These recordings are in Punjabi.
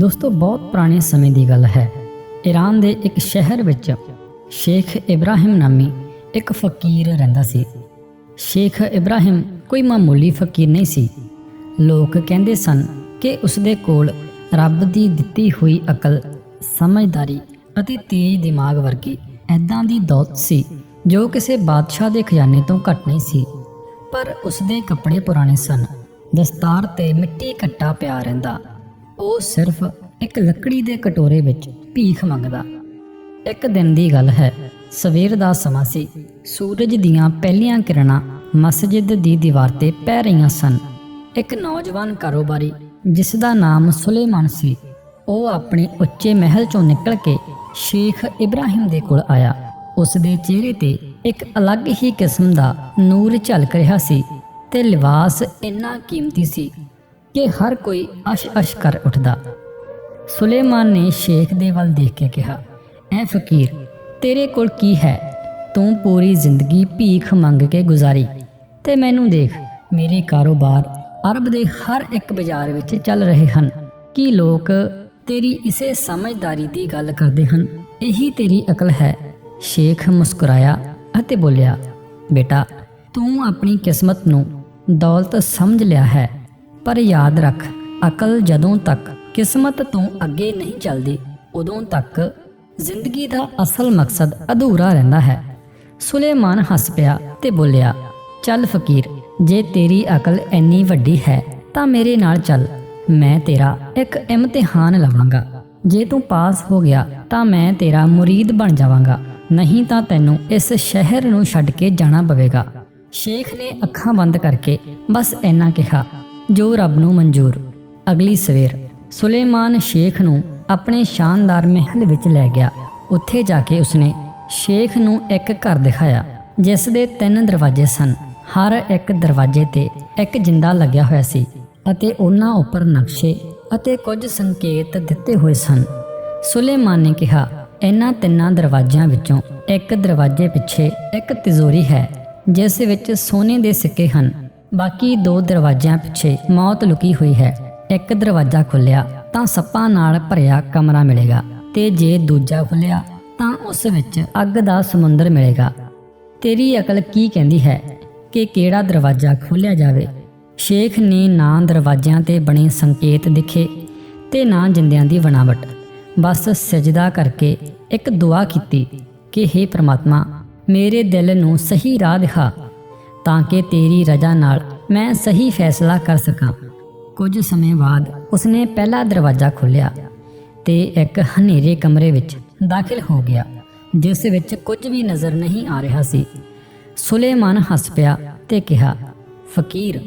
ਦੋਸਤੋ, ਬਹੁਤ ਪੁਰਾਣੇ ਸਮੇਂ ਦੀ ਗੱਲ ਹੈ। ਈਰਾਨ ਦੇ ਇੱਕ ਸ਼ਹਿਰ ਵਿੱਚ ਸ਼ੇਖ ਇਬਰਾਹਿਮ ਨਾਮੀ ਇੱਕ ਫਕੀਰ ਰਹਿੰਦਾ ਸੀ। ਸ਼ੇਖ ਇਬਰਾਹਿਮ ਕੋਈ ਮਾਮੂਲੀ ਫਕੀਰ ਨਹੀਂ ਸੀ। ਲੋਕ ਕਹਿੰਦੇ ਸਨ ਕਿ ਉਸਦੇ ਕੋਲ ਰੱਬ ਦੀ ਦਿੱਤੀ ਹੋਈ ਅਕਲ, ਸਮਝਦਾਰੀ ਅਤੇ ਤੇਜ਼ ਦਿਮਾਗ ਵਰਗੀ ਐਦਾਂ ਦੀ ਦੌਲਤ ਸੀ, ਜੋ ਕਿਸੇ ਬਾਦਸ਼ਾਹ ਦੇ ਖਜ਼ਾਨੇ ਤੋਂ ਘੱਟ ਨਹੀਂ ਸੀ। ਪਰ ਉਸਦੇ ਕੱਪੜੇ ਪੁਰਾਣੇ ਸਨ। ਦਸਤਾਰ ਤੇ ਮਿੱਟੀ ਕੱਟਾ ਪਿਆ ਰਹਿੰਦਾ। ਉਹ ਸਿਰਫ ਇੱਕ ਲੱਕੜੀ ਦੇ ਕਟੋਰੇ ਵਿੱਚ ਭੀਖ ਮੰਗਦਾ। ਇੱਕ ਦਿਨ ਦੀ ਗੱਲ ਹੈ, ਸਵੇਰ ਦਾ ਸਮਾਂ ਸੀ। ਸੂਰਜ ਦੀਆਂ ਪਹਿਲੀਆਂ ਕਿਰਨਾਂ ਮਸਜਿਦ ਦੀ ਦੀਵਾਰ ਤੇ ਪੈ ਰਹੀਆਂ ਸਨ। ਇੱਕ ਨੌਜਵਾਨ ਕਾਰੋਬਾਰੀ, ਜਿਸ ਦਾ ਨਾਮ ਸੁਲੇਮਾਨ ਸੀ, ਉਹ ਆਪਣੇ ਉੱਚੇ ਮਹਿਲ ਚੋਂ ਨਿਕਲ ਕੇ ਸ਼ੇਖ ਇਬਰਾਹਿਮ ਦੇ ਕੋਲ ਆਇਆ। ਉਸ ਦੇ ਚਿਹਰੇ ਤੇ ਇੱਕ ਅਲੱਗ ਹੀ ਕਿਸਮ ਦਾ ਨੂਰ ਝਲਕ ਰਿਹਾ ਸੀ ਤੇ ਲਿਬਾਸ ਇੰਨਾ ਕੀਮਤੀ ਸੀ ਕਿ ਹਰ ਕੋਈ ਅਸ਼-ਅਸ਼ ਕਰ ਉੱਠਦਾ। ਸੁਲੇਮਾਨ ਨੇ ਸ਼ੇਖ ਦੇ ਵੱਲ ਦੇਖ ਕੇ ਕਿਹਾ, ਐ ਫਕੀਰ, ਤੇਰੇ ਕੋਲ ਕੀ ਹੈ? ਤੂੰ ਪੂਰੀ ਜ਼ਿੰਦਗੀ ਭੀਖ ਮੰਗ ਕੇ ਗੁਜ਼ਾਰੀ। ਤੇ ਮੈਨੂੰ ਦੇਖ, ਮੇਰੇ ਕਾਰੋਬਾਰ ਅਰਬ ਦੇ ਹਰ ਇੱਕ ਬਾਜ਼ਾਰ ਵਿੱਚ ਚੱਲ ਰਹੇ ਹਨ। ਕੀ ਲੋਕ ਤੇਰੀ ਇਸੇ ਸਮਝਦਾਰੀ ਦੀ ਗੱਲ ਕਰਦੇ ਹਨ? ਇਹੀ ਤੇਰੀ ਅਕਲ ਹੈ। ਸ਼ੇਖ ਮੁਸਕਰਾਇਆ ਅਤੇ ਬੋਲਿਆ, ਬੇਟਾ, ਤੂੰ ਆਪਣੀ ਕਿਸਮਤ ਨੂੰ ਦੌਲਤ ਸਮਝ ਲਿਆ ਹੈ। ਪਰ ਯਾਦ ਰੱਖ, ਅਕਲ ਜਦੋਂ ਤੱਕ ਕਿਸਮਤ ਤੋਂ ਅੱਗੇ ਨਹੀਂ ਚੱਲਦੀ, ਉਦੋਂ ਤੱਕ ਜ਼ਿੰਦਗੀ ਦਾ ਅਸਲ ਮਕਸਦ ਅਧੂਰਾ ਰਹਿੰਦਾ ਹੈ। ਸੁਲੇਮਾਨ ਹੱਸ ਪਿਆ ਤੇ ਬੋਲਿਆ, ਚੱਲ ਫਕੀਰ, ਜੇ ਤੇਰੀ ਅਕਲ ਇੰਨੀ ਵੱਡੀ ਹੈ, ਤਾਂ ਮੇਰੇ ਨਾਲ ਚੱਲ। ਮੈਂ ਤੇਰਾ ਇੱਕ ਇਮਤਿਹਾਨ ਲਵਾਂਗਾ। ਜੇ ਤੂੰ ਪਾਸ ਹੋ ਗਿਆ, ਤਾਂ ਮੈਂ ਤੇਰਾ ਮੁਰੀਦ ਬਣ ਜਾਵਾਂਗਾ। ਨਹੀਂ ਤਾਂ ਤੈਨੂੰ ਇਸ ਸ਼ਹਿਰ ਨੂੰ ਛੱਡ ਕੇ ਜਾਣਾ ਪਵੇਗਾ। ਸ਼ੇਖ ਨੇ ਅੱਖਾਂ ਬੰਦ ਕਰਕੇ ਬਸ ਇੰਨਾ ਕਿਹਾ। ਜੋ ਰੱਬ ਨੂੰ ਮਨਜ਼ੂਰ। ਅਗਲੀ ਸਵੇਰ ਸੁਲੇਮਾਨ ਸ਼ੇਖ ਨੂੰ ਆਪਣੇ ਸ਼ਾਨਦਾਰ ਮਹਿਲ ਵਿੱਚ ਲੈ ਗਿਆ। ਉੱਥੇ ਜਾ ਕੇ ਉਸਨੇ ਸ਼ੇਖ ਨੂੰ ਇੱਕ ਘਰ ਦਿਖਾਇਆ, ਜਿਸ ਦੇ ਤਿੰਨ ਦਰਵਾਜ਼ੇ ਸਨ। ਹਰ ਇੱਕ ਦਰਵਾਜ਼ੇ ਤੇ ਇੱਕ ਜਿੰਦਾ ਲੱਗਿਆ ਹੋਇਆ ਸੀ ਅਤੇ ਉਹਨਾਂ ਉੱਪਰ ਨਕਸ਼ੇ ਅਤੇ ਕੁਝ ਸੰਕੇਤ ਦਿੱਤੇ ਹੋਏ ਸਨ। ਸੁਲੇਮਾਨ ਨੇ ਕਿਹਾ, ਇਹਨਾਂ ਤਿੰਨਾਂ ਦਰਵਾਜ਼ਿਆਂ ਵਿੱਚੋਂ ਇੱਕ ਦਰਵਾਜ਼ੇ ਪਿੱਛੇ ਇੱਕ ਤਿਜੋਰੀ ਹੈ, ਜਿਸ ਵਿੱਚ ਸੋਨੇ ਦੇ ਸਿੱਕੇ ਹਨ। ਬਾਕੀ ਦੋ ਦਰਵਾਜ਼ਿਆਂ ਪਿੱਛੇ ਮੌਤ ਲੁਕੀ ਹੋਈ ਹੈ। ਇੱਕ ਦਰਵਾਜ਼ਾ ਖੁੱਲਿਆ ਤਾਂ ਸੱਪਾਂ ਨਾਲ ਭਰਿਆ ਕਮਰਾ ਮਿਲੇਗਾ ਤੇ ਜੇ ਦੂਜਾ ਖੁੱਲਿਆ ਤਾਂ ਉਸ ਵਿੱਚ ਅੱਗ ਦਾ ਸਮੁੰਦਰ ਮਿਲੇਗਾ। ਤੇਰੀ ਅਕਲ ਕੀ ਕਹਿੰਦੀ ਹੈ ਕਿ ਕਿਹੜਾ ਦਰਵਾਜ਼ਾ ਖੋਲ੍ਹਿਆ ਜਾਵੇ? ਸ਼ੇਖ ਨੇ ਨਾ ਦਰਵਾਜ਼ਿਆਂ ਤੇ ਬਣੇ ਸੰਕੇਤ ਦਿਖੇ ਤੇ ਨਾ ਜਿੰਦਿਆਂ ਦੀ ਬਣਾਵਟ। ਬਸ ਸਜਦਾ ਕਰਕੇ ਇੱਕ ਦੁਆ ਕੀਤੀ ਕਿ हे ਪ੍ਰਮਾਤਮਾ, ਮੇਰੇ ਦਿਲ ਨੂੰ ਸਹੀ ਰਾਹ ਦਿਖਾ। ਤਾਂ ਕਿ ਤੇਰੀ ਰਜ਼ਾ ਨਾਲ ਮੈਂ ਸਹੀ ਫੈਸਲਾ ਕਰ ਸਕਾਂ। ਕੁਝ ਸਮੇਂ ਬਾਅਦ ਉਸਨੇ ਪਹਿਲਾ ਦਰਵਾਜ਼ਾ ਖੋਲ੍ਹਿਆ ਤੇ ਇੱਕ ਹਨੇਰੇ ਕਮਰੇ ਵਿੱਚ ਦਾਖਲ ਹੋ ਗਿਆ, ਜਿਸ ਵਿੱਚ ਕੁਝ ਵੀ ਨਜ਼ਰ ਨਹੀਂ ਆ ਰਿਹਾ ਸੀ। ਸੁਲੇਮਾਨ ਹੱਸ ਪਿਆ ਤੇ ਕਿਹਾ, ਫਕੀਰ,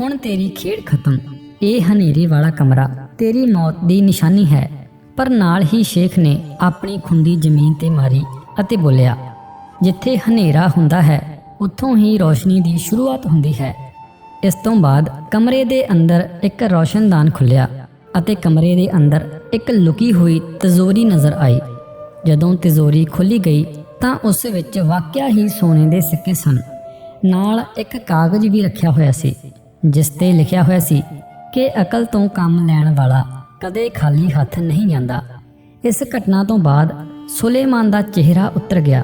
ਹੁਣ ਤੇਰੀ ਖੇਡ ਖਤਮ। ਇਹ ਹਨੇਰੇ ਵਾਲਾ ਕਮਰਾ ਤੇਰੀ ਮੌਤ ਦੀ ਨਿਸ਼ਾਨੀ ਹੈ। ਪਰ ਨਾਲ ਹੀ ਸ਼ੇਖ ਨੇ ਆਪਣੀ ਖੁੰਡੀ ਜ਼ਮੀਨ ਤੇ ਮਾਰੀ ਅਤੇ ਬੋਲਿਆ, ਜਿੱਥੇ ਹਨੇਰਾ ਹੁੰਦਾ ਹੈ ਉੱਥੋਂ ਹੀ ਰੋਸ਼ਨੀ ਦੀ ਸ਼ੁਰੂਆਤ ਹੁੰਦੀ ਹੈ। ਇਸ ਤੋਂ ਬਾਅਦ ਕਮਰੇ ਦੇ ਅੰਦਰ ਇੱਕ ਰੋਸ਼ਨਦਾਨ ਖੁੱਲਿਆ ਅਤੇ ਕਮਰੇ ਦੇ ਅੰਦਰ ਇੱਕ ਲੁਕੀ ਹੋਈ ਤਿਜੋਰੀ ਨਜ਼ਰ ਆਈ। ਜਦੋਂ ਤਿਜੋਰੀ ਖੁੱਲੀ ਗਈ ਤਾਂ ਉਸ ਵਿੱਚ ਵਾਕਿਆ ਹੀ ਸੋਨੇ ਦੇ ਸਿੱਕੇ ਸਨ। ਨਾਲ ਇੱਕ ਕਾਗਜ਼ ਵੀ ਰੱਖਿਆ ਹੋਇਆ ਸੀ, ਜਿਸ ਤੇ ਲਿਖਿਆ ਹੋਇਆ ਸੀ ਕਿ ਅਕਲ ਤੋਂ ਕੰਮ ਲੈਣ ਵਾਲਾ ਕਦੇ ਖਾਲੀ ਹੱਥ ਨਹੀਂ ਜਾਂਦਾ। ਇਸ ਘਟਨਾ ਤੋਂ ਬਾਅਦ ਸੁਲੇਮਾਨ ਦਾ ਚਿਹਰਾ ਉਤਰ ਗਿਆ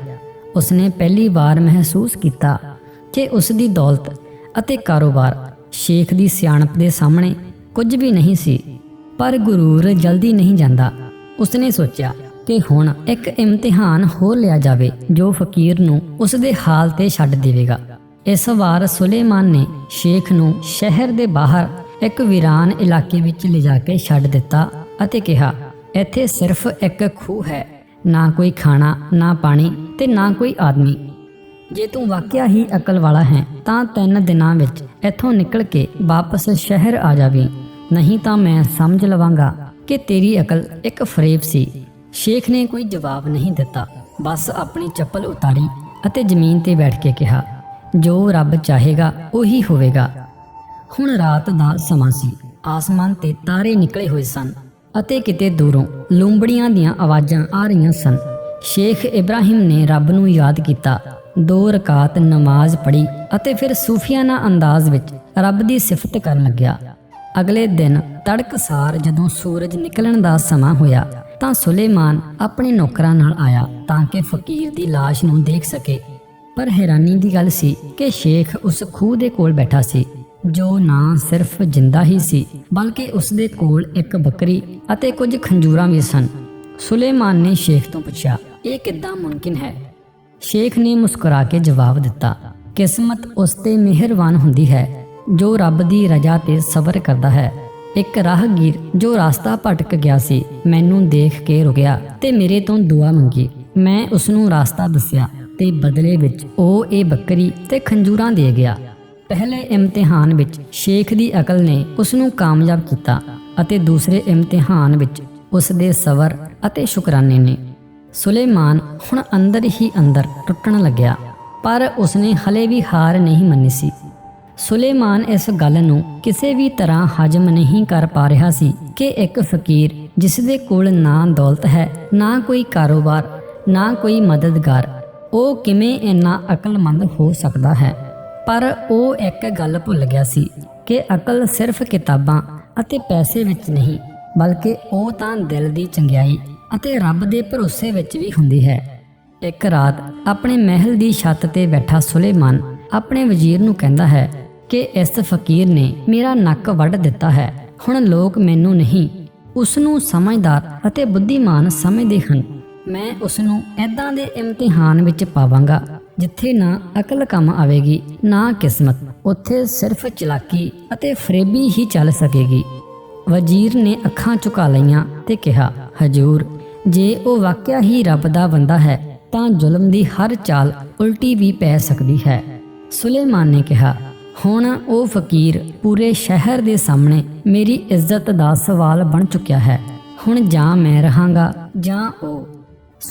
ਉਸਨੇ ਪਹਿਲੀ ਵਾਰ ਮਹਿਸੂਸ ਕੀਤਾ ਕਿ ਉਸ ਦੀ ਦੌਲਤ ਅਤੇ ਕਾਰੋਬਾਰ ਸ਼ੇਖ ਦੀ ਸਿਆਣਪ ਦੇ ਸਾਹਮਣੇ ਕੁਝ ਵੀ ਨਹੀਂ ਸੀ, ਪਰ ਗੁਰੂਰ ਜਲਦੀ ਨਹੀਂ ਜਾਂਦਾ। ਉਸਨੇ ਸੋਚਿਆ ਕਿ ਹੁਣ ਇੱਕ ਇਮਤਿਹਾਨ ਹੋਰ ਲਿਆ ਜਾਵੇ ਜੋ ਫਕੀਰ ਨੂੰ ਉਸ ਦੇ ਹਾਲ ਤੇ ਛੱਡ ਦੇਵੇਗਾ। ਇਸ ਵਾਰ ਸੁਲੇਮਾਨ ਨੇ ਸ਼ੇਖ ਨੂੰ ਸ਼ਹਿਰ ਦੇ ਬਾਹਰ ਇੱਕ ਵੀਰਾਨ ਇਲਾਕੇ ਵਿੱਚ ਲਿਜਾ ਕੇ ਛੱਡ ਦਿੱਤਾ ਅਤੇ ਕਿਹਾ, ਇੱਥੇ ਸਿਰਫ ਇੱਕ ਖੂਹ ਹੈ। ਨਾ ਕੋਈ ਖਾਣਾ, ਨਾ ਪਾਣੀ ਤੇ ਨਾ ਕੋਈ ਆਦਮੀ। ਜੇ ਤੂੰ ਵਾਕਿਆ ਹੀ ਅਕਲ ਵਾਲਾ ਹੈ, ਤਾਂ ਤਿੰਨ ਦਿਨਾਂ ਵਿੱਚ ਇੱਥੋਂ ਨਿਕਲ ਕੇ ਵਾਪਸ ਸ਼ਹਿਰ ਆ ਜਾਵੀਂ। ਨਹੀਂ ਤਾਂ ਮੈਂ ਸਮਝ ਲਵਾਂਗਾ ਕਿ ਤੇਰੀ ਅਕਲ ਇੱਕ ਫਰੇਬ ਸੀ। ਸ਼ੇਖ ਨੇ ਕੋਈ ਜਵਾਬ ਨਹੀਂ ਦਿੱਤਾ। ਬਸ ਆਪਣੀ ਚੱਪਲ ਉਤਾਰੀ ਅਤੇ ਜ਼ਮੀਨ ਤੇ ਬੈਠ ਕੇ ਕਿਹਾ, ਜੋ ਰੱਬ ਚਾਹੇਗਾ, ਉਹੀ ਹੋਵੇਗਾ। ਹੁਣ ਰਾਤ ਦਾ ਸਮਾਂ ਸੀ। ਆਸਮਾਨ ਤੇ ਤਾਰੇ ਨਿਕਲੇ ਹੋਏ ਸਨ। ਅਤੇ ਕਿਤੇ ਦੂਰੋਂ ਲੂੰਬੜੀਆਂ ਦੀਆਂ ਆਵਾਜ਼ਾਂ ਆ ਰਹੀਆਂ ਸਨ। ਸ਼ੇਖ ਇਬਰਾਹਿਮ ਨੇ ਰੱਬ ਨੂੰ ਯਾਦ ਕੀਤਾ। ਦੋ ਰਕਾਤ ਨਮਾਜ਼ ਪੜ੍ਹੀ ਅਤੇ ਫਿਰ ਸੂਫੀਆਨਾ ਅੰਦਾਜ਼ ਵਿੱਚ ਰੱਬ ਦੀ ਸਿਫਤ ਕਰਨ ਲੱਗਿਆ। ਅਗਲੇ ਦਿਨ ਤੜਕਸਾਰ ਜਦੋਂ ਸੂਰਜ ਨਿਕਲਣ ਦਾ ਸਮਾਂ ਹੋਇਆ ਤਾਂ ਸੁਲੇਮਾਨ ਆਪਣੇ ਨੌਕਰਾਂ ਨਾਲ ਆਇਆ ਤਾਂ ਕਿ ਫਕੀਰ ਦੀ ਲਾਸ਼ ਨੂੰ ਦੇਖ ਸਕੇ। ਪਰ ਹੈਰਾਨੀ ਦੀ ਗੱਲ ਸੀ ਕਿ ਸ਼ੇਖ ਉਸ ਖੂਹ ਦੇ ਕੋਲ ਬੈਠਾ ਸੀ। ਜੋ ਨਾ ਸਿਰਫ ਜਿੰਦਾ ਹੀ ਸੀ, ਬਲਕਿ ਉਸ ਦੇ ਕੋਲ ਇੱਕ ਬੱਕਰੀ ਅਤੇ ਕੁਝ ਖੰਜੂਰਾਂ ਵੀ ਸਨ। ਸੁਲੇਮਾਨ ਨੇ ਸ਼ੇਖ ਤੋਂ ਪੁੱਛਿਆ, ਇਹ ਕਿੱਦਾਂ ਮੁਮਕਿਨ ਹੈ? ਸ਼ੇਖ ਨੇ ਮੁਸਕਰਾ ਕੇ ਜਵਾਬ ਦਿੱਤਾ, ਕਿਸਮਤ ਉਸ ਤੇ ਮਿਹਰਬਾਨ ਹੁੰਦੀ ਹੈ, ਜੋ ਰੱਬ ਦੀ ਰਜ਼ਾ ਤੇ ਸਬਰ ਕਰਦਾ ਹੈ। ਇੱਕ ਰਾਹਗੀਰ ਜੋ ਰਾਸਤਾ ਭਟਕ ਗਿਆ ਸੀ, ਮੈਨੂੰ ਦੇਖ ਕੇ ਰੁਕਿਆ ਤੇ ਮੇਰੇ ਤੋਂ ਦੁਆ ਮੰਗੀ। ਮੈਂ ਉਸ ਨੂੰ ਰਸਤਾ ਦੱਸਿਆ ਤੇ ਬਦਲੇ ਵਿੱਚ ਉਹ ਇਹ ਬੱਕਰੀ ਤੇ ਖੰਜੂਰਾਂ ਦੇ ਗਿਆ। ਪਹਿਲੇ ਇਮਤਿਹਾਨ ਵਿੱਚ ਸ਼ੇਖ ਦੀ ਅਕਲ ਨੇ ਉਸ ਨੂੰ ਕਾਮਯਾਬ ਕੀਤਾ ਅਤੇ ਦੂਸਰੇ ਇਮਤਿਹਾਨ ਵਿੱਚ ਉਸ ਦੇ ਸਬਰ ਅਤੇ ਸ਼ੁਕਰਾਨੇ ਨੇ। ਸੁਲੇਮਾਨ ਹੁਣ ਅੰਦਰ ਹੀ ਅੰਦਰ ਟੁੱਟਣ ਲੱਗਿਆ, ਪਰ ਉਸਨੇ ਹਲੇ ਵੀ ਹਾਰ ਨਹੀਂ ਮੰਨੀ ਸੀ। ਸੁਲੇਮਾਨ ਇਸ ਗੱਲ ਨੂੰ ਕਿਸੇ ਵੀ ਤਰ੍ਹਾਂ ਹਜਮ ਨਹੀਂ ਕਰ ਪਾ ਰਿਹਾ ਸੀ ਕਿ ਇੱਕ ਫਕੀਰ ਜਿਸ ਦੇ ਕੋਲ ਨਾ ਦੌਲਤ ਹੈ, ਨਾ ਕੋਈ ਕਾਰੋਬਾਰ, ਨਾ ਕੋਈ ਮਦਦਗਾਰ, ਉਹ ਕਿਵੇਂ ਇੰਨਾ ਅਕਲਮੰਦ ਹੋ ਸਕਦਾ ਹੈ? ਪਰ ਉਹ ਇੱਕ ਗੱਲ ਭੁੱਲ ਗਿਆ ਸੀ ਕਿ ਅਕਲ ਸਿਰਫ ਕਿਤਾਬਾਂ ਅਤੇ ਪੈਸੇ ਵਿੱਚ ਨਹੀਂ, ਬਲਕਿ ਉਹ ਤਾਂ ਦਿਲ ਦੀ ਚੰਗਿਆਈ ਅਤੇ ਰੱਬ ਦੇ ਭਰੋਸੇ ਵਿੱਚ ਵੀ ਹੁੰਦੀ ਹੈ। ਇੱਕ ਰਾਤ ਆਪਣੇ ਮਹਿਲ ਦੀ ਛੱਤ ਤੇ ਬੈਠਾ ਸੁਲੇਮਾਨ ਆਪਣੇ ਵਜ਼ੀਰ ਨੂੰ ਕਹਿੰਦਾ ਹੈ ਕਿ ਇਸ ਫਕੀਰ ਨੇ ਮੇਰਾ ਨੱਕ ਵੱਢ ਦਿੱਤਾ ਹੈ। ਹੁਣ ਲੋਕ ਮੈਨੂੰ ਨਹੀਂ ਉਸ ਨੂੰ ਸਮਝਦਾਰ ਅਤੇ ਬੁੱਧੀਮਾਨ ਸਮਝਦੇ ਹਨ। ਮੈਂ ਉਸ ਨੂੰ ਐਦਾਂ ਦੇ ਇਮਤਿਹਾਨ ਵਿੱਚ ਪਾਵਾਂਗਾ। ਜਿੱਥੇ ਨਾ ਅਕਲ ਕੰਮ ਆਵੇਗੀ, ਨਾ ਕਿਸਮਤ। ਉੱਥੇ ਸਿਰਫ ਚਲਾਕੀ ਅਤੇ ਫਰੇਬੀ ਹੀ ਚੱਲ ਸਕੇਗੀ। ਵਜ਼ੀਰ ਨੇ ਅੱਖਾਂ ਝੁਕਾ ਲਈਆਂ ਤੇ ਕਿਹਾ, ਹਜੂਰ, ਜੇ ਉਹ ਵਾਕਿਆ ਹੀ ਰੱਬ ਦਾ ਬੰਦਾ ਹੈ, ਤਾਂ ਜ਼ੁਲਮ ਦੀ ਹਰ ਚਾਲ ਉਲਟੀ ਵੀ ਪੈ ਸਕਦੀ ਹੈ। ਸੁਲੇਮਾਨ ਨੇ ਕਿਹਾ, ਹੁਣ ਉਹ ਫਕੀਰ ਪੂਰੇ ਸ਼ਹਿਰ ਦੇ ਸਾਹਮਣੇ ਮੇਰੀ ਇੱਜ਼ਤ ਦਾ ਸਵਾਲ ਬਣ ਚੁੱਕਿਆ ਹੈ। ਹੁਣ ਜਾਂ ਮੈਂ ਰਹਾਂਗਾ ਜਾਂ ਉਹ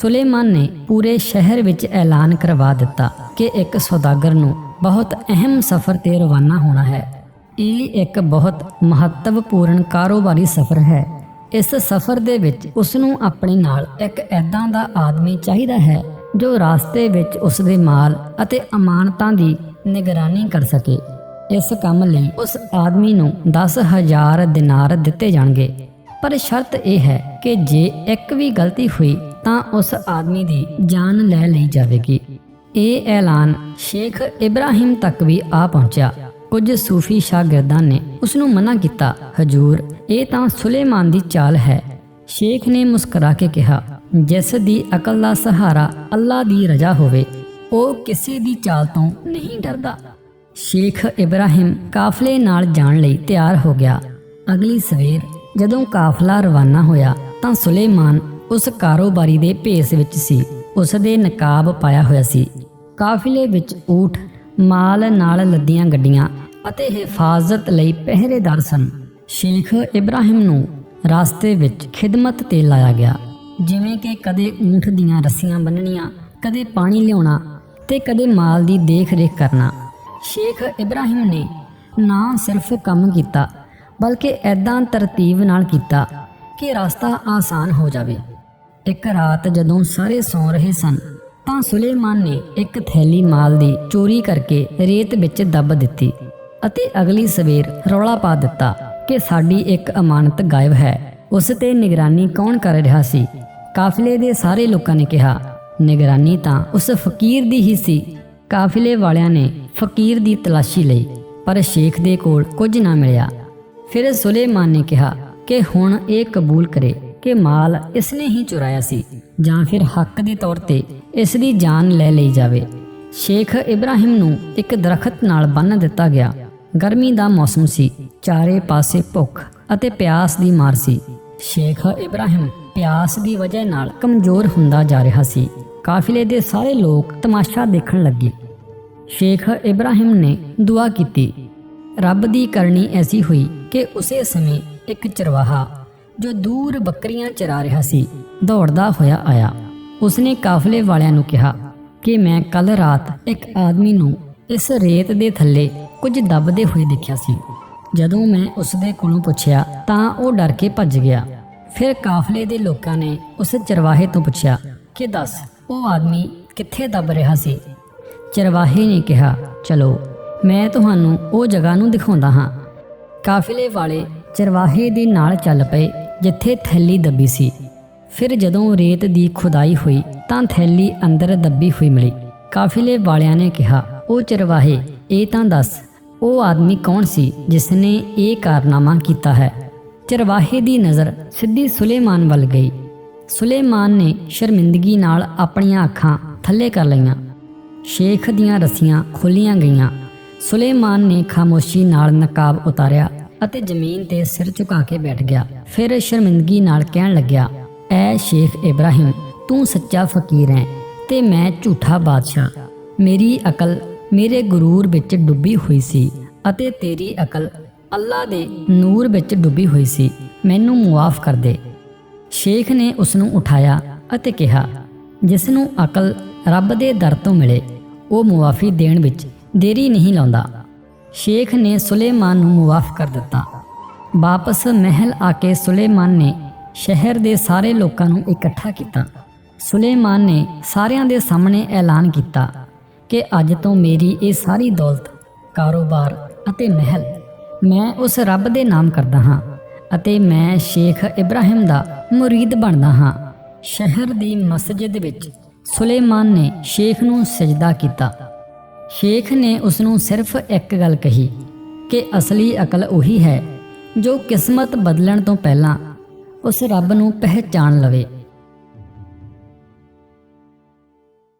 ਸੁਲੇਮਾਨ ਨੇ ਪੂਰੇ ਸ਼ਹਿਰ ਵਿੱਚ ਐਲਾਨ ਕਰਵਾ ਦਿੱਤਾ ਕਿ ਇੱਕ ਸੌਦਾਗਰ ਨੂੰ ਬਹੁਤ ਅਹਿਮ ਸਫ਼ਰ ਤੇ ਰਵਾਨਾ ਹੋਣਾ ਹੈ। ਇਹ ਇੱਕ ਬਹੁਤ ਮਹੱਤਵਪੂਰਨ ਕਾਰੋਬਾਰੀ ਸਫ਼ਰ ਹੈ। ਇਸ ਸਫ਼ਰ ਦੇ ਵਿੱਚ ਉਸ ਨੂੰ ਆਪਣੇ ਨਾਲ ਇੱਕ ਐਦਾਂ ਦਾ ਆਦਮੀ ਚਾਹੀਦਾ ਹੈ ਜੋ ਰਾਸਤੇ ਵਿੱਚ ਉਸ ਦੇ ਮਾਲ ਅਤੇ ਅਮਾਨਤਾਂ ਦੀ ਨਿਗਰਾਨੀ ਕਰ ਸਕੇ। ਇਸ ਕੰਮ ਲਈ ਉਸ ਆਦਮੀ ਨੂੰ 10000 ਦਿਨਾਰ ਦਿੱਤੇ ਜਾਣਗੇ। ਪਰ ਸ਼ਰਤ ਇਹ ਹੈ ਕਿ ਜੇ ਇੱਕ ਵੀ ਗਲਤੀ ਹੋਈ ਤਾਂ ਉਸ ਆਦਮੀ ਦੀ ਜਾਨ ਲੈ ਲਈ ਜਾਵੇਗੀ। ਇਹ ਐਲਾਨ ਸ਼ੇਖ ਇਬਰਾਹਿਮ ਤੱਕ ਵੀ ਆ ਪਹੁੰਚਿਆ। ਕੁਝ ਸੂਫੀ ਸ਼ਾਗਿਰਦਾਂ ਨੇ ਉਸ ਨੂੰ ਮਨਾ ਕੀਤਾ, ਹਜੂਰ, ਇਹ ਤਾਂ ਸੁਲੇਮਾਨ ਦੀ ਚਾਲ ਹੈ। ਸ਼ੇਖ ਨੇ ਮੁਸਕਰਾ ਕੇ ਕਿਹਾ, ਜਿਸ ਦੀ ਅਕਲ ਦਾ ਸਹਾਰਾ ਅੱਲਾ ਦੀ ਰਜ਼ਾ ਹੋਵੇ, ਉਹ ਕਿਸੇ ਦੀ ਚਾਲ ਤੋਂ ਨਹੀਂ ਡਰਦਾ। ਸ਼ੇਖ ਇਬਰਾਹਿਮ ਕਾਫਲੇ ਨਾਲ ਜਾਣ ਲਈ ਤਿਆਰ ਹੋ ਗਿਆ। ਅਗਲੀ ਸਵੇਰ ਜਦੋਂ ਕਾਫਲਾ ਰਵਾਨਾ ਹੋਇਆ ਤਾਂ ਸੁਲੇਮਾਨ ਉਸ ਕਾਰੋਬਾਰੀ ਦੇ ਭੇਸ ਵਿੱਚ ਸੀ। ਉਸ ਦੇ ਨਕਾਬ ਪਾਇਆ ਹੋਇਆ ਸੀ। ਕਾਫਿਲੇ ਵਿੱਚ ਊਠ, ਮਾਲ ਨਾਲ ਲੱਦੀਆਂ ਗੱਡੀਆਂ ਅਤੇ ਹਿਫਾਜ਼ਤ ਲਈ ਪਹਿਰੇਦਾਰ ਸਨ। ਸ਼ੇਖ ਇਬਰਾਹਿਮ ਨੂੰ ਰਾਸਤੇ ਵਿੱਚ ਖਿਦਮਤ ਤੇ ਲਾਇਆ ਗਿਆ। ਜਿਵੇਂ ਕਿ ਕਦੇ ਊਠ ਦੀਆਂ ਰੱਸੀਆਂ ਬੰਨਣੀਆਂ, ਕਦੇ ਪਾਣੀ ਲਿਆਉਣਾ ਤੇ ਕਦੇ ਮਾਲ ਦੀ ਦੇਖ-ਰੇਖ ਕਰਨਾ। ਸ਼ੇਖ ਇਬਰਾਹਿਮ ਨੇ ਨਾ ਸਿਰਫ ਕੰਮ ਕੀਤਾ, ਬਲਕਿ ਐਦਾਂ ਤਰਤੀਬ ਨਾਲ ਕੀਤਾ ਕਿ ਰਸਤਾ ਆਸਾਨ ਹੋ ਜਾਵੇ। ਇੱਕ ਰਾਤ ਜਦੋਂ ਸਾਰੇ ਸੌਂ ਰਹੇ ਸਨ, ਤਾਂ ਸੁਲੇਮਾਨ ਨੇ ਇੱਕ ਥੈਲੀ ਮਾਲ ਦੀ ਚੋਰੀ ਕਰਕੇ ਰੇਤ ਵਿੱਚ ਦੱਬ ਦਿੱਤੀ ਅਤੇ ਅਗਲੀ ਸਵੇਰ ਰੌਲਾ ਪਾ ਦਿੱਤਾ ਕਿ ਸਾਡੀ ਇੱਕ ਅਮਾਨਤ ਗਾਇਬ ਹੈ। ਉਸ ਤੇ ਨਿਗਰਾਨੀ ਕੌਣ ਕਰ ਰਿਹਾ ਸੀ? ਕਾਫਿਲੇ ਦੇ ਸਾਰੇ ਲੋਕਾਂ ਨੇ ਕਿਹਾ, ਨਿਗਰਾਨੀ ਤਾਂ ਉਸ ਫਕੀਰ ਦੀ ਹੀ ਸੀ। ਕਾਫਲੇ ਵਾਲਿਆਂ ਨੇ ਫਕੀਰ ਦੀ ਤਲਾਸ਼ੀ ਲਈ, ਪਰ ਸ਼ੇਖ ਦੇ ਕੋਲ ਕੁਝ ਨਾ ਮਿਲਿਆ। ਫਿਰ ਸੁਲੇਮਾਨ ਨੇ ਕਿਹਾ ਕਿ ਹੁਣ ਇਹ ਕਬੂਲ ਕਰੇ। ਕਿ ਮਾਲ ਇਸਨੇ ਹੀ ਚੁਰਾਇਆ ਸੀ, ਜਾਂ ਫਿਰ ਹੱਕ ਦੇ ਤੌਰ ਤੇ ਇਸ ਦੀ ਜਾਨ ਲੈ ਲਈ ਜਾਵੇ। ਸ਼ੇਖ ਇਬਰਾਹਿਮ ਨੂੰ ਇੱਕ ਦਰਖਤ ਨਾਲ ਬੰਨ੍ਹ ਦਿੱਤਾ ਗਿਆ। ਗਰਮੀ ਦਾ ਮੌਸਮ ਸੀ, ਚਾਰੇ ਪਾਸੇ ਭੁੱਖ ਅਤੇ ਪਿਆਸ ਦੀ ਮਾਰ ਸੀ। ਸ਼ੇਖ ਇਬਰਾਹਿਮ ਪਿਆਸ ਦੀ ਵਜ੍ਹਾ ਨਾਲ ਕਮਜ਼ੋਰ ਹੁੰਦਾ ਜਾ ਰਿਹਾ ਸੀ। ਕਾਫਲੇ ਦੇ ਸਾਰੇ ਲੋਕ ਤਮਾਸ਼ਾ ਦੇਖਣ ਲੱਗੇ। ਸ਼ੇਖ ਇਬਰਾਹਿਮ ਨੇ ਦੁਆ ਕੀਤੀ, ਰੱਬ ਦੀ ਕਰਨੀ ਐਸੀ ਹੋਈ ਕਿ ਉਸੇ ਸਮੇਂ ਇੱਕ ਚਰਵਾਹਾ ਜੋ ਦੂਰ ਬੱਕਰੀਆਂ ਚਰਾ ਰਿਹਾ ਸੀ, ਦੌੜਦਾ ਹੋਇਆ ਆਇਆ। ਉਸਨੇ ਕਾਫਲੇ ਵਾਲਿਆਂ ਨੂੰ ਕਿਹਾ ਕਿ ਮੈਂ ਕੱਲ ਰਾਤ ਇੱਕ ਆਦਮੀ ਨੂੰ ਇਸ ਰੇਤ ਦੇ ਥੱਲੇ ਕੁਝ ਦੱਬਦੇ ਹੋਏ ਦੇਖਿਆ ਸੀ। ਜਦੋਂ ਮੈਂ ਉਸ ਦੇ ਕੋਲੋਂ ਪੁੱਛਿਆ ਤਾਂ ਉਹ ਡਰ ਕੇ ਭੱਜ ਗਿਆ। ਫਿਰ ਕਾਫਲੇ ਦੇ ਲੋਕਾਂ ਨੇ ਉਸ ਚਰਵਾਹੇ ਤੋਂ ਪੁੱਛਿਆ ਕਿ ਦੱਸ, ਉਹ ਆਦਮੀ ਕਿੱਥੇ ਦੱਬ ਰਿਹਾ ਸੀ? ਚਰਵਾਹੇ ਨੇ ਕਿਹਾ, ਚਲੋ, ਮੈਂ ਤੁਹਾਨੂੰ ਉਹ ਜਗ੍ਹਾ ਨੂੰ ਦਿਖਾਉਂਦਾ ਹਾਂ। ਕਾਫਲੇ ਵਾਲੇ ਚਰਵਾਹੇ ਦੇ ਨਾਲ ਚੱਲ ਪਏ ਜਿੱਥੇ ਥੈਲੀ ਦੱਬੀ ਸੀ। ਫਿਰ ਜਦੋਂ ਰੇਤ ਦੀ ਖੁਦਾਈ ਹੋਈ, ਤਾਂ ਥੈਲੀ ਅੰਦਰ ਦੱਬੀ ਹੋਈ ਮਿਲੀ। ਕਾਫਿਲੇ ਵਾਲਿਆਂ ਨੇ ਕਿਹਾ ਉਹ ਚਰਵਾਹੇ, ਇਹ ਤਾਂ ਦੱਸ ਉਹ ਆਦਮੀ ਕੌਣ ਸੀ ਜਿਸ ਨੇ ਇਹ ਕਾਰਨਾਮਾ ਕੀਤਾ ਹੈ? ਚਰਵਾਹੇ ਦੀ ਨਜ਼ਰ ਸਿੱਧੀ ਸੁਲੇਮਾਨ ਵੱਲ ਗਈ। ਸੁਲੇਮਾਨ ਨੇ ਸ਼ਰਮਿੰਦਗੀ ਨਾਲ ਆਪਣੀਆਂ ਅੱਖਾਂ ਥੱਲੇ ਕਰ ਲਈਆਂ। ਸ਼ੇਖ ਦੀਆਂ ਰੱਸੀਆਂ ਖੋਲੀਆਂ ਗਈਆਂ। ਸੁਲੇਮਾਨ ਨੇ ਖਾਮੋਸ਼ੀ ਨਾਲ ਨਕਾਬ ਉਤਾਰਿਆ। ਅਤੇ ਜ਼ਮੀਨ ਤੇ ਸਿਰ ਝੁਕਾ ਕੇ ਬੈਠ ਗਿਆ। ਫਿਰ ਸ਼ਰਮਿੰਦਗੀ ਨਾਲ ਕਹਿਣ ਲੱਗਿਆ, ਐ ਸ਼ੇਖ ਇਬਰਾਹਿਮ, ਤੂੰ ਸੱਚਾ ਫਕੀਰ ਹੈ ਤੇ ਮੈਂ ਝੂਠਾ ਬਾਦਸ਼ਾਹ। ਮੇਰੀ ਅਕਲ ਮੇਰੇ ਗਰੂਰ ਵਿੱਚ ਡੁੱਬੀ ਹੋਈ ਸੀ ਅਤੇ ਤੇਰੀ ਅਕਲ ਅੱਲਾ ਦੇ ਨੂਰ ਵਿੱਚ ਡੁੱਬੀ ਹੋਈ ਸੀ। ਮੈਨੂੰ ਮੁਆਫ ਕਰ ਦੇ। ਸ਼ੇਖ ਨੇ ਉਸ ਨੂੰ ਉਠਾਇਆ ਅਤੇ ਕਿਹਾ ਜਿਸ ਨੂੰ ਅਕਲ ਰੱਬ ਦੇ ਦਰ ਤੋਂ ਮਿਲੇ, ਉਹ ਮੁਆਫੀ ਦੇਣ ਵਿੱਚ ਦੇਰੀ ਨਹੀਂ ਲਾਉਂਦਾ। ਸ਼ੇਖ ਨੇ ਸੁਲੇਮਾਨ ਨੂੰ ਮੁਆਫ ਕਰ ਦਿੱਤਾ। ਵਾਪਸ ਮਹਿਲ ਆ ਕੇ ਸੁਲੇਮਾਨ ਨੇ ਸ਼ਹਿਰ ਦੇ ਸਾਰੇ ਲੋਕਾਂ ਨੂੰ ਇਕੱਠਾ ਕੀਤਾ। ਸੁਲੇਮਾਨ ਨੇ ਸਾਰਿਆਂ ਦੇ ਸਾਹਮਣੇ ਐਲਾਨ ਕੀਤਾ ਕਿ ਅੱਜ ਤੋਂ ਮੇਰੀ ਇਹ ਸਾਰੀ ਦੌਲਤ, ਕਾਰੋਬਾਰ ਅਤੇ ਮਹਿਲ ਮੈਂ ਉਸ ਰੱਬ ਦੇ ਨਾਮ ਕਰਦਾ ਹਾਂ ਅਤੇ ਮੈਂ ਸ਼ੇਖ ਇਬਰਾਹਿਮ ਦਾ ਮੁਰੀਦ ਬਣਦਾ ਹਾਂ। ਸ਼ਹਿਰ ਦੀ ਮਸਜਿਦ ਵਿੱਚ ਸੁਲੇਮਾਨ ਨੇ ਸ਼ੇਖ ਨੂੰ ਸਜਦਾ ਕੀਤਾ। ਸ਼ੇਖ ਨੇ ਉਸ ਨੂੰ ਸਿਰਫ ਇੱਕ ਗੱਲ ਕਹੀ ਕਿ ਅਸਲੀ ਅਕਲ ਉਹੀ ਹੈ ਜੋ ਕਿਸਮਤ ਬਦਲਣ ਤੋਂ ਪਹਿਲਾਂ ਉਸ ਰੱਬ ਨੂੰ ਪਹਿਚਾਣ ਲਵੇ।